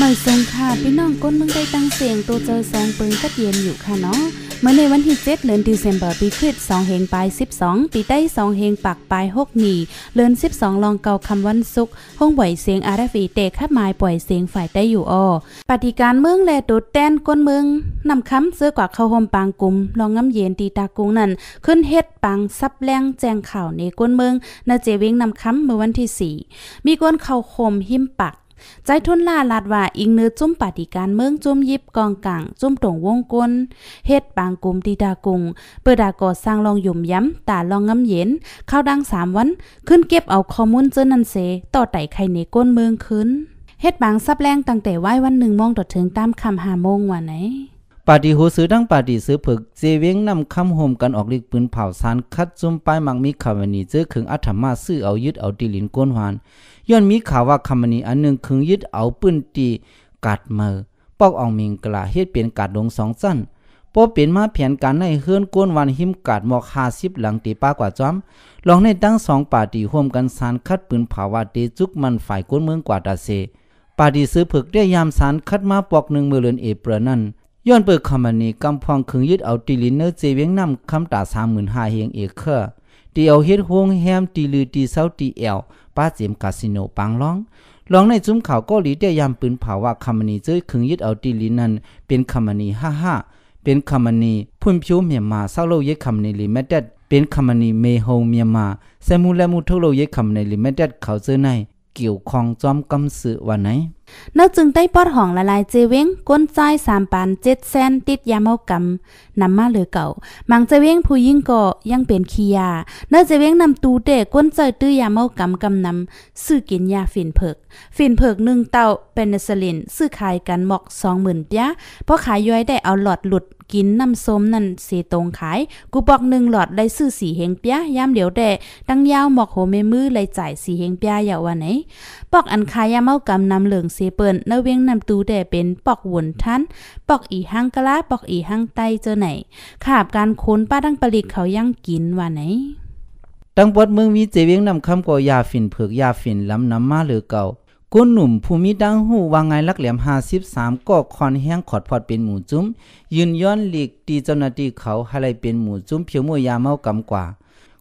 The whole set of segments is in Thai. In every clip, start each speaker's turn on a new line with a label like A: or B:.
A: หม่ทรงค่ะพี่น้องก้นเมึงได้ตั้งเสียงตัวเจอซองปืนกัดเย็นอยู่ค่ะเนาะเมื่อในวันที่7เดือนธันวาคมปีคริสต์2เฮงปลาย12 ปีใต้2เฮงปักปลาย6หนีเลือน 12 ลองเกาคำวันศุกร์ห้องไหวเสียงอาราฟีเตะคัดหมายปล่อยเสียงฝ่ายได้อยู่ออปฏิการเมืองแลตุดแตนก้นเมืองนำคำซื้อกว่าเข้าห่มปางกลุ่มลองงำเย็นตีตากุงนั่นขึ้นเฮ็ดปังซับแรงแจงข่าวในก้นเมืองนาเจวิงนำคำเมื่อวันที่ 4 มีก้นเข้าคมหิมปัก ใจทุนล่าลาดว่าอิงเนื้อจุ้มปฏิการเมืองจุ้มยิบกองกลางจุ้มตรงวงกลเฮ็ดปางกลุ่มตีดากุงเปิดดากอสร้างลองหยุ่มย้ำตาลองงำเย็นข้าวดังสามวัน ขึ้นเก็บเอาข้อมูลเจอนันเส ต่อไต่ไข่ในก้นเมืองขึ้นเฮ็ดบางซับแรงตั้งแต่ไหว้วันหนึ่งมองตดถึงตามคำหาโมงว่าไหน
B: ปาฏิหูซื้อดังปาฏิซื้อผึกเจเวงนำคำโฮมกันออกลิกปืนเผาสารคัดจุ่มปลายมังมีขาวนีเจอขึงอัฐมาซื้อเอายึดเอาตีลินก้นหวานย้อนมีข่าวว่าคำนีอันหนึ่งคึงยึดเอาปืนตีกัดมือปอกอองมิงกลาเฮ็ดเป็นกัดลงสองสั้นพอเป็นมาแผนการในเฮือนก้นวันหิมกัดหมอกห้าสิบหลังตีป้ากว่าจอมลองในตั้งสองป่าตีห่วมกันสารคัดปืนเผาวาเตจุกมันฝ่ายก้นเมืองกว่าตาเซป่าดีซื้อผึกได้ยามสารคัดมาปอกหนึ่งมือเลือนเอเปรนั่น ย้อนเปิดคำนี้กำพองคึงยึดเอาตีลินเนอร์เจเวียงนำคำตาสามหมื่นห้าเฮงเอเคอร์ตีเอาเฮ็ดโฮงแฮมตีลือตีเศร้าตีเอลป้าเจมคาสิโนปังร้องลองในจุ้มข่าวเกาหลีได้ยามปืนเผาว่าคำนี้เจอขึงยึดเอาตีลินนั้นเป็นคำนี้ฮ่าฮ่าเป็นคำนี้พุ่นผิวเมียมาเศร้าโลเยคำนี้ลิมิเต็ดเป็นคำนี้เมโฮเมียมาเซมูและมูทุโลเยคำนี้ลิมิเต็ดเขาเจอในเกี่ยวข้องจอมกำสือวันไหน
A: นจึงได้ปอดห้องละลายเจเวงก้นใจสามปานเจ็ดแสนติดยาเมากำนำมาเหลือเก่ามังเจเวงผู้ยิ่งก็ยังเป็นขี้ยาเนื้อเจเวงนำตูเด็กก้นใจตื้อยาเมากำกำนำซื้อกินยาฝิ่นเพิกฝิ่นเพิกหนึ่งเต่าเป็นเซลินซื้อขายกันหมอกสองหมื่นเปียเพราะขายย้อยได้เอาหลอดหลุดกินน้ำส้มนั่นเสตรงขาย กูบอกหนึ่งหลอดได้ซื้อสีเฮงเปียยามเดี๋ยวแด่ตั้งยาวหมอกโหเมมือเลยจ่ายสีเฮงเปียอย่าวันไหนปอกอันขายยาเมากำนำเหลืองเสเปิ้นเนเวียงนำตูแด่เป็นปอกวนทันปอกอีหังกะลาปอกอีหังไตเจอไหนขาบการค้นป้าดังปลิกเขายังกินว่าไหน
B: ตั้งปดเมืองมีเจเวียงนำคำก่อยาฝิ่นเผือกยาฝิ่นลำน้ำมาหรือเก่าก้นหนุ่มผู้มีดังหูวางไงลักเหลี่ยมห้าสิบสามก็คอนแห้งขอดพอดเป็นหมูจุ้ม ยืนย้อนหลีกตีเจ้าหน้าที่เขาให้เป็นหมูจุ้มเพียวมัวยาเมากำกว่า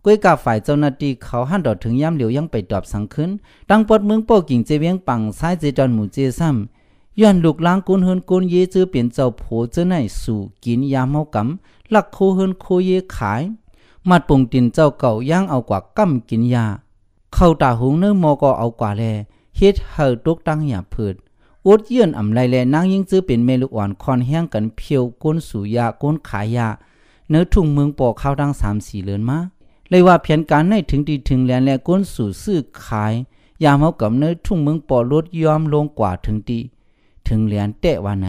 B: ก้วยกาฝ่ายเจ้าหน้าที่เขาหันดอดถึงย่ำเหลียวยังไปตอบสังขึ้นดังปดเมืองโปกิ่งเจเวียงปังซ้ายเจจอนหมู่เจซ้ำย้อนลูกล้างกุนเฮินกุนเยจื้อเปลี่ยนเจ้าโผเจ้าไหนสู่กินยาเมากำลักโคเฮินโคเยขาย มัดปงตินเจ้าเก่าย่างเอากว่ากำกินยา เข้าตาหงเนื้อมอก็เอากว่าแลเฮ็ดเฮาตกตั้งหยาเพืดอดเยื่อนอ่ำไลแลนางยิ่งซื้อเป็นเมลูกอ่อนคอนแห้งกันเพียวก้นสู่ยาก้นขายยาเนื้อทุ่งเมืองปอข้าวดังสามสี่เลือนมา เลยว่าเพียนการในถึงดีถึงแลนและก้นสู่ซื้อขาย ยามเฮากับเนื้อทุ่งเมืองปอลดยอมลงกว่าถึงดีถึงแลนแตะว่าไหน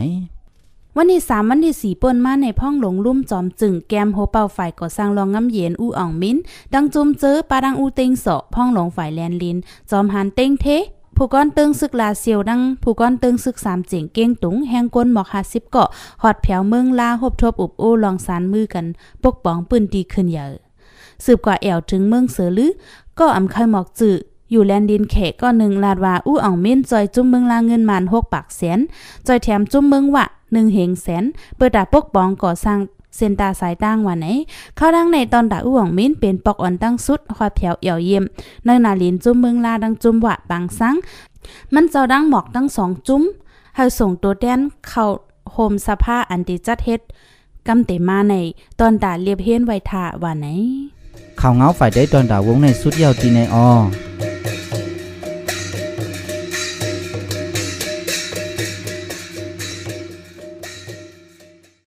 A: วันที่สามวันที่สี่เปิ้นมาในพ้องหลงลุ่มจอมจึงแกมโฮเป่าฝ่ายก่อสร้างรองงำเย็นอูอ่องมิ้น ดังจุมเจอปาดังอูเต็งสอพ้องหลงฝ่ายแลนลิน จอมหันเต็งเทผู้ก้อนตึงซึกลาเซียวดังผู้ก้อนตึงซึกสามเจ๋งเก้งตุงแห่งก้นหมอกหาสิบเกาะหอดแผวเมืองลาหบทบอุบโอลองสารมือกัน ปกป้องปืนดีขึ้นเยอะ สืบกว่าแอวถึงเมืองเสือลือ ก็อำคายหมอกจื้ออยู่แลนดินเขก็หนึ่งลาดว่าอู้อ่องเม้นจอยจุ้มเมืองลาเงินมันหกปากแสนจอยแถมจุ้มเมืองวะหนึ่งเหงแสน เปิดดาปกป้องก่อสร้างเส้นตาสายตั้งวันไหน เข้าดังในตอนดาอู้ของมิ้นเป็นปอกอ่อนตั้งสุดหอดแถวเอี่ยวเยี่ยมในนาลินจุ้มเมืองลาดังจุ้มวะบางสัง มันเจ้าดังหมอกตั้งสองจุ้มให้ส่งตัวแดนเข้าโฮมสภาอันติจัดเฮ็ดกำเตมาในตอนดาเรียบเฮียนไวทาว่าไหน
B: ခေါင်ငေါဖိုက်တဲ့တွန်တာဝုံနဲ့စုတယောက်တီနေအောင်